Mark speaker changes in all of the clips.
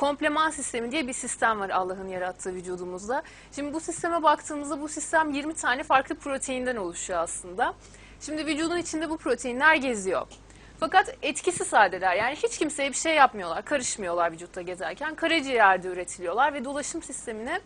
Speaker 1: kompleman sistemi diye bir sistem var Allah'ın yarattığı vücudumuzda. Şimdi bu sisteme baktığımızda bu sistem 20 tane farklı proteinden oluşuyor aslında. Şimdi vücudun içinde bu proteinler geziyor. Fakat etkisiz haldeler. Yani hiç kimseye bir şey yapmıyorlar, karışmıyorlar vücutta gezerken. Karaciğerde üretiliyorlar ve dolaşım sistemine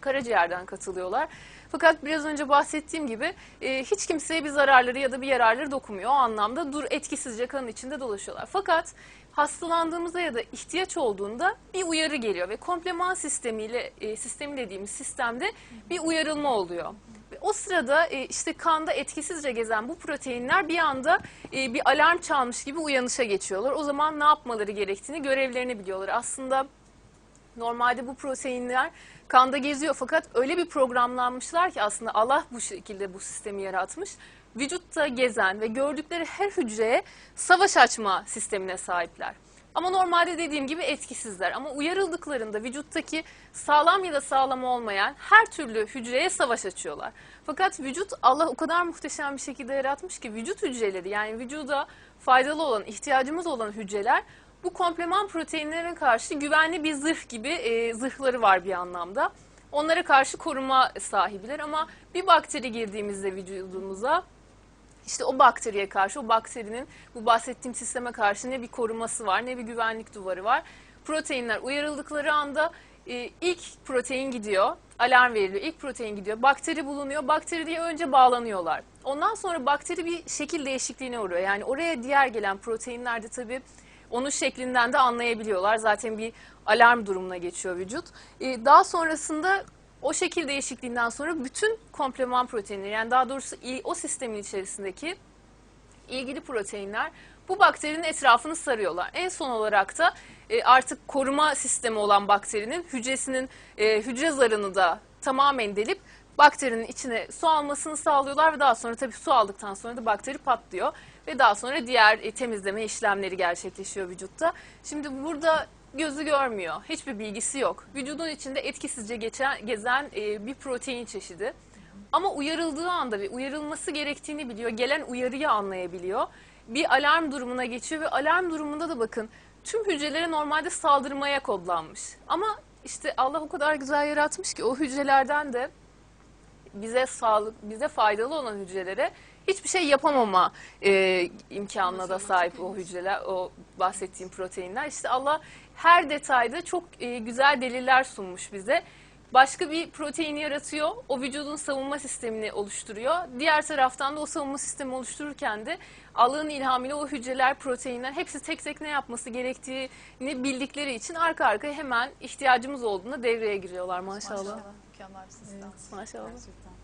Speaker 1: karaciğerden katılıyorlar. Fakat biraz önce bahsettiğim gibi e, hiç kimseye bir zararları ya da bir yararları dokunmuyor. O anlamda dur etkisizce kanın içinde dolaşıyorlar. Fakat hastalandığımızda ya da ihtiyaç olduğunda bir uyarı geliyor ve kompleman sistemiyle e, sistemi dediğimiz sistemde bir uyarılma oluyor. Ve o sırada e, işte kanda etkisizce gezen bu proteinler bir anda e, bir alarm çalmış gibi uyanışa geçiyorlar. O zaman ne yapmaları gerektiğini, görevlerini biliyorlar. Aslında Normalde bu proteinler kanda geziyor fakat öyle bir programlanmışlar ki aslında Allah bu şekilde bu sistemi yaratmış. Vücutta gezen ve gördükleri her hücreye savaş açma sistemine sahipler. Ama normalde dediğim gibi etkisizler. Ama uyarıldıklarında vücuttaki sağlam ya da sağlam olmayan her türlü hücreye savaş açıyorlar. Fakat vücut Allah o kadar muhteşem bir şekilde yaratmış ki vücut hücreleri yani vücuda faydalı olan, ihtiyacımız olan hücreler bu kompleman proteinlere karşı güvenli bir zırh gibi e, zırhları var bir anlamda. Onlara karşı koruma sahibiler ama bir bakteri girdiğimizde vücudumuza işte o bakteriye karşı, o bakterinin bu bahsettiğim sisteme karşı ne bir koruması var, ne bir güvenlik duvarı var. Proteinler uyarıldıkları anda e, ilk protein gidiyor, alarm veriliyor, ilk protein gidiyor, bakteri bulunuyor, bakteri diye önce bağlanıyorlar. Ondan sonra bakteri bir şekil değişikliğine uğruyor. Yani oraya diğer gelen proteinler de tabii onun şeklinden de anlayabiliyorlar. Zaten bir alarm durumuna geçiyor vücut. E, daha sonrasında o şekil değişikliğinden sonra bütün kompleman proteinleri yani daha doğrusu o sistemin içerisindeki ilgili proteinler bu bakterinin etrafını sarıyorlar. En son olarak da e, artık koruma sistemi olan bakterinin hücresinin e, hücre zarını da tamamen delip bakterinin içine su almasını sağlıyorlar ve daha sonra tabii su aldıktan sonra da bakteri patlıyor ve daha sonra diğer e, temizleme işlemleri gerçekleşiyor vücutta. Şimdi burada gözü görmüyor, hiçbir bilgisi yok. Vücudun içinde etkisizce geçen, gezen e, bir protein çeşidi. Ama uyarıldığı anda ve uyarılması gerektiğini biliyor. Gelen uyarıyı anlayabiliyor. Bir alarm durumuna geçiyor ve alarm durumunda da bakın tüm hücrelere normalde saldırmaya kodlanmış. Ama işte Allah o kadar güzel yaratmış ki o hücrelerden de bize sağlık, bize faydalı olan hücrelere hiçbir şey yapamama e, imkanına da sahip o hücreler, o bahsettiğim proteinler. İşte Allah her detayda çok e, güzel deliller sunmuş bize. Başka bir proteini yaratıyor, o vücudun savunma sistemini oluşturuyor. Diğer taraftan da o savunma sistemi oluştururken de Allah'ın ilhamıyla o hücreler, proteinler hepsi tek tek ne yapması gerektiğini bildikleri için arka arkaya hemen ihtiyacımız olduğunda devreye giriyorlar maşallah.
Speaker 2: Mükemmel bir sistem.
Speaker 1: Maşallah.
Speaker 2: Gerçekten.